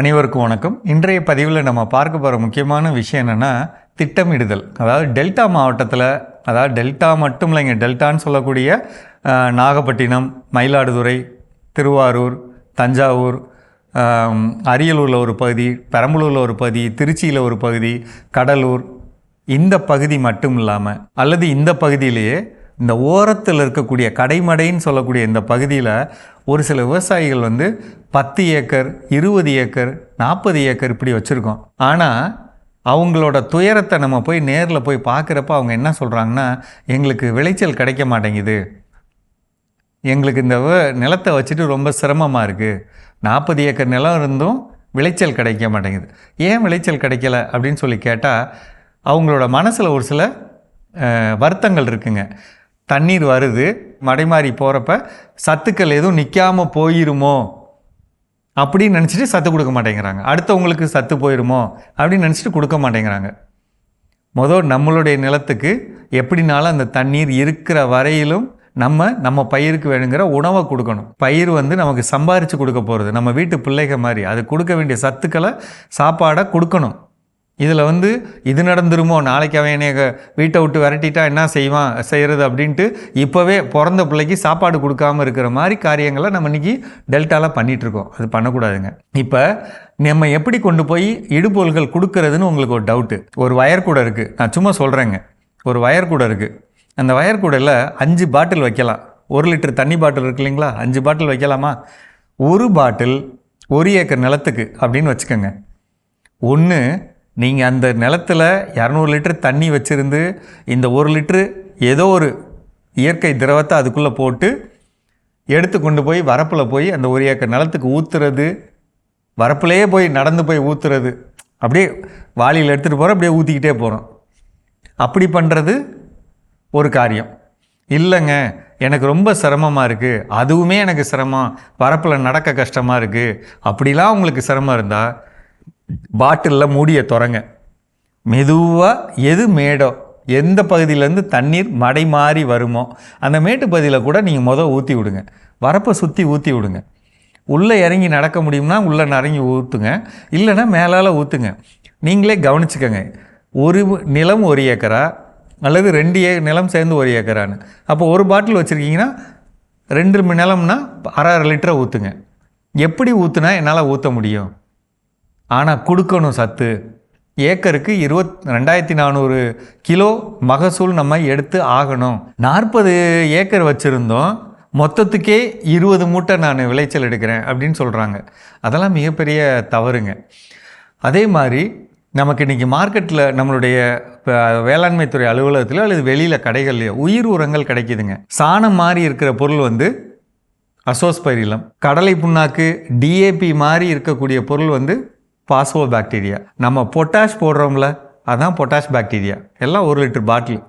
அனைவருக்கும் வணக்கம். இன்றைய பதிவில் நம்ம பார்க்க போகிற முக்கியமான விஷயம் என்னென்னா திட்டமிடுதல். அதாவது டெல்டா மாவட்டத்தில் அதாவது டெல்டா மட்டும் இல்லைங்க டெல்டான்னு சொல்லக்கூடிய நாகப்பட்டினம் மயிலாடுதுறை திருவாரூர் தஞ்சாவூர் அரியலூரில் ஒரு பகுதி பெரம்பலூரில் ஒரு பகுதி திருச்சியில் ஒரு பகுதி கடலூர் இந்த பகுதி மட்டும் இல்லாமல் அல்லது இந்த பகுதியிலேயே இந்த ஓரத்தில் இருக்கக்கூடிய கடைமடைன்னு சொல்லக்கூடிய இந்த பகுதியில் ஒரு சில விவசாயிகள் வந்து பத்து ஏக்கர் இருபது ஏக்கர் நாற்பது ஏக்கர் இப்படி வச்சுருக்கோம். ஆனால் அவங்களோட துயரத்தை நம்ம போய் நேரில் போய் பார்க்குறப்ப அவங்க என்ன சொல்கிறாங்கன்னா எங்களுக்கு விளைச்சல் கிடைக்க மாட்டேங்குது. எங்களுக்கு இந்த வ- நிலத்தை வச்சுட்டு ரொம்ப சிரமமாக இருக்குது நாற்பது ஏக்கர் நிலம் இருந்தும் விளைச்சல் கிடைக்க மாட்டேங்குது. ஏன் விளைச்சல் கிடைக்கல அப்படின்னு சொல்லி கேட்டால் அவங்களோட மனசில் ஒரு சில வருத்தங்கள் இருக்குங்க. தண்ணீர் வருது மடைமாறி போகிறப்ப சத்துக்கள் எதுவும் நிற்காமல் போயிருமோ அப்படின்னு நினச்சிட்டு சத்து கொடுக்க மாட்டேங்கிறாங்க. அடுத்தவங்களுக்கு சத்து போயிருமோ அப்படின்னு நினச்சிட்டு கொடுக்க மாட்டேங்கிறாங்க. மொதல் நம்மளுடைய நிலத்துக்கு எப்படினாலும் அந்த தண்ணீர் இருக்கிற வரையிலும் நம்ம நம்ம பயிருக்கு வேணுங்கிற உணவை கொடுக்கணும். பயிர் வந்து நமக்கு சம்பாரித்து கொடுக்க போகிறது நம்ம வீட்டு பிள்ளைக மாதிரி. அது கொடுக்க வேண்டிய சத்துக்களை சாப்பாடை கொடுக்கணும். இதில் வந்து இது நடந்துருமோ? நாளைக்கு அவன் என்னை வீட்டை விட்டு விரட்டிட்டா என்ன செய்வான் செய்கிறது அப்படின்ட்டு இப்போவே பிறந்த பிள்ளைக்கு சாப்பாடு கொடுக்காம இருக்கிற மாதிரி காரியங்களை நம்ம இன்னைக்கு டெல்டாவில் பண்ணிகிட்ருக்கோம் அது பண்ணக்கூடாதுங்க. இப்போ நம்ம எப்படி கொண்டு போய் இடுபொருள்கள் கொடுக்கறதுன்னு உங்களுக்கு ஒரு டவுட்டு ஒரு வயர் கூட இருக்குது நான் சும்மா சொல்கிறேங்க ஒரு வயர் கூட இருக்குது அந்த வயர் கூடையில் அஞ்சு பாட்டில் வைக்கலாம். ஒரு லிட்டர் தண்ணி பாட்டில் இருக்கு இல்லைங்களா? அஞ்சு பாட்டில் வைக்கலாமா? ஒரு பாட்டில் ஒரு ஏக்கர் நிலத்துக்கு அப்படின்னு வச்சுக்கோங்க. ஒன்று நீங்கள் அந்த நிலத்தில் இரநூறு லிட்டர் தண்ணி வச்சுருந்து இந்த ஒரு லிட்ரு ஏதோ ஒரு இயற்கை திரவத்தை அதுக்குள்ளே போட்டு எடுத்து கொண்டு போய் வரப்பில் போய் அந்த ஒரு ஏக்கர் நிலத்துக்கு ஊற்றுறது வரப்புலையே போய் நடந்து போய் ஊற்றுறது அப்படியே வாளியில் எடுத்துகிட்டு போகிறோம் அப்படியே ஊற்றிக்கிட்டே போகிறோம் அப்படி பண்ணுறது ஒரு காரியம். இல்லைங்க எனக்கு ரொம்ப சிரமமாக இருக்குது அதுவுமே எனக்கு சிரமம். வரப்பில் நடக்க கஷ்டமாக இருக்குது அப்படிலாம் உங்களுக்கு சிரமம் இருந்தால் பாட்டிலில் மூடிய துறங்க. மெதுவாக எது மேடோ எந்த பகுதியிலேருந்து தண்ணீர் மடை மாறி வருமோ அந்த மேட்டு பகுதியில் கூட நீங்கள் மொதல் ஊற்றி விடுங்க. வரப்பை சுற்றி ஊற்றி விடுங்க. உள்ளே இறங்கி நடக்க முடியும்னா உள்ளே இறங்கி ஊற்றுங்க இல்லைன்னா மேலால் ஊற்றுங்க நீங்களே கவனிச்சுக்கோங்க. ஒரு நிலம் ஒரு ஏக்கரா அல்லது ரெண்டு ஏ நிலம் சேர்ந்து ஒரு ஏக்கரான்னு. அப்போ ஒரு பாட்டில் வச்சுருக்கீங்கன்னா ரெண்டு மணி நிலம்னா அரை அரை லிட்டரை ஊற்றுங்க எப்படி ஊற்றுனா என்னால் ஊற்ற முடியும்? ஆனால் கொடுக்கணும் சத்து. ஏக்கருக்கு இருபத் ரெண்டாயிரத்தி நானூறு கிலோ மகசூல் நம்ம எடுத்து ஆகணும். நாற்பது ஏக்கர் வச்சுருந்தோம். மொத்தத்துக்கே இருபது மூட்டை நான் விளைச்சல் எடுக்கிறேன் அப்படின்னு சொல்கிறாங்க அதெல்லாம் மிகப்பெரிய தவறுங்க. அதே மாதிரி நமக்கு இன்றைக்கி மார்க்கெட்டில் நம்மளுடைய இப்போ வேளாண்மைத்துறை அலுவலகத்திலோ அல்லது வெளியில் கடைகள்லையோ உயிர் உரங்கள் கிடைக்கிதுங்க. சாணம் மாதிரி இருக்கிற பொருள் வந்து அசோஸ்பைரிலம். கடலை புண்ணாக்கு டிஏபி மாதிரி இருக்கக்கூடிய பொருள் வந்து பாஸ்போ பாக்டீரியா நம்ம பொட்டாஷ் போடுறோம்ல அதான் பொட்டாஷ் பாக்டீரியா. எல்லாம் ஒரு லிட்டர் பாட்டில்.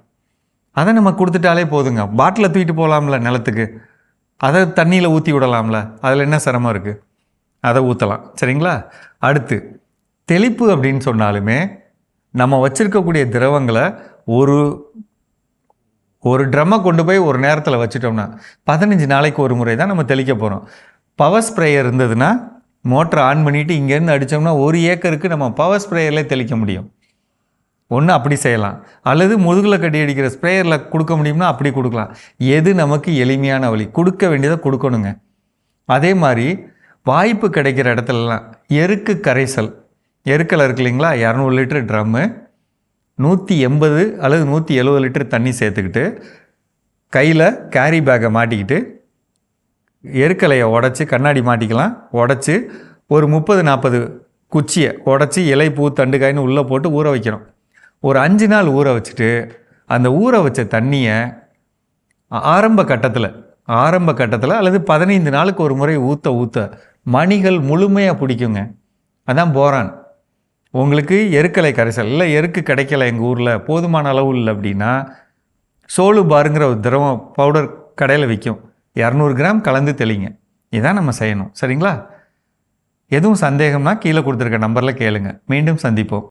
அதை நம்ம கொடுத்துட்டாலே போதுங்க. பாட்டிலை தூக்கிட்டு போகலாம்ல நிலத்துக்கு. அதை தண்ணியில் ஊற்றி விடலாம்ல. அதில் என்ன சிரமம் இருக்குது அதை ஊற்றலாம் சரிங்களா? அடுத்து தெளிப்பு அப்படின்னு சொன்னாலுமே நம்ம வச்சுருக்கக்கூடிய திரவங்களை ஒரு ஒரு ட்ரம்மை கொண்டு போய் ஒரு நேரத்தில் வச்சுட்டோம்னா பதினஞ்சு நாளைக்கு ஒரு முறை தான் நம்ம தெளிக்க போகிறோம் பவர் ஸ்ப்ரேயர் இருந்ததுன்னா மோட்டரை ஆன் பண்ணிவிட்டு இங்கேருந்து அடித்தோம்னா ஒரு ஏக்கருக்கு நம்ம பவர் ஸ்ப்ரேயரில் தெளிக்க முடியும். ஒன்று அப்படி செய்யலாம். அல்லது முதுகில் கட்டி அடிக்கிற ஸ்ப்ரேயரில் கொடுக்க முடியும்னா அப்படி கொடுக்கலாம். எது நமக்கு எளிமையான வழி? கொடுக்க வேண்டியதை கொடுக்கணுங்க. அதே மாதிரி வாய்ப்பு கிடைக்கிற இடத்துலலாம் எருக்கு கரைசல். எருக்கல் இருக்கு இல்லைங்களா? இரநூறு லிட்டர் ட்ரம்மு நூற்றி எண்பது அல்லது நூற்றி எழுபது லிட்டர் தண்ணி சேர்த்துக்கிட்டு கையில் கேரி பேக்கை மாட்டிக்கிட்டு எருக்கலையை உடச்சி கண்ணாடி மாட்டிக்கலாம். உடச்சி ஒரு முப்பது நாற்பது குச்சியை உடச்சி இலை பூ தண்டு உள்ளே போட்டு ஊற வைக்கிறோம் ஒரு அஞ்சு நாள் ஊற வச்சுட்டு அந்த ஊற வச்ச தண்ணியை ஆரம்ப கட்டத்தில் ஆரம்ப கட்டத்தில் அல்லது பதினைந்து நாளுக்கு ஒரு முறை ஊற்ற ஊற்ற மணிகள் முழுமையாக பிடிக்குங்க. அதான் போரான். உங்களுக்கு எருக்கலை கரைசல் இல்லை எருக்கு கிடைக்கல எங்கள் ஊரில் போதுமான அளவு இல்லை அப்படின்னா சோளு பாருங்கிற ஒரு திரவம் பவுடர் கடையில் விற்கும். இரநூறு கிராம் கலந்து தெளிங்க. இதான் நம்ம செய்யணும். சரிங்களா? எதுவும் சந்தேகம்னா கீழே கொடுத்துருக்க நம்பரில் கேளுங்க. மீண்டும் சந்திப்போம்.